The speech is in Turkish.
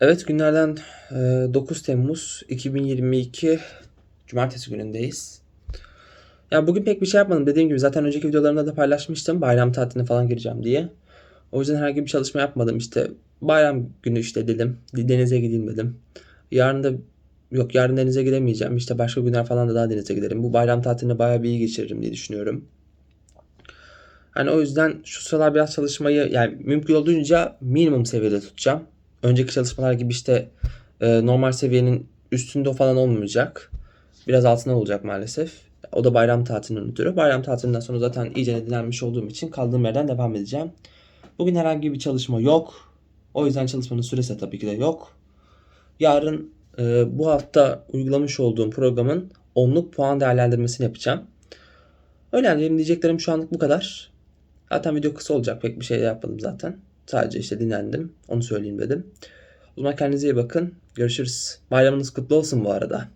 Evet günlerden e, 9 Temmuz 2022 Cumartesi günündeyiz. Ya bugün pek bir şey yapmadım. Dediğim gibi zaten önceki videolarımda da paylaşmıştım. Bayram tatiline falan gireceğim diye. O yüzden herhangi bir çalışma yapmadım. İşte bayram günü işte dedim. Denize gideyim dedim. Yarın da yok yarın denize gidemeyeceğim. İşte başka günler falan da daha denize giderim. Bu bayram tatilini bayağı bir iyi geçiririm diye düşünüyorum. Hani o yüzden şu sıralar biraz çalışmayı yani mümkün olduğunca minimum seviyede tutacağım. Önceki çalışmalar gibi işte e, normal seviyenin üstünde falan olmayacak. Biraz altında olacak maalesef. O da bayram tatilinden ötürü. Bayram tatilinden sonra zaten iyice dinlenmiş olduğum için kaldığım yerden devam edeceğim. Bugün herhangi bir çalışma yok. O yüzden çalışmanın süresi tabii ki de yok. Yarın e, bu hafta uygulamış olduğum programın onluk puan değerlendirmesini yapacağım. Öyle yani benim diyeceklerim şu anlık bu kadar. Zaten video kısa olacak. Pek bir şey yapmadım zaten. Sadece işte dinlendim. Onu söyleyeyim dedim. O zaman kendinize iyi bakın. Görüşürüz. Bayramınız kutlu olsun bu arada.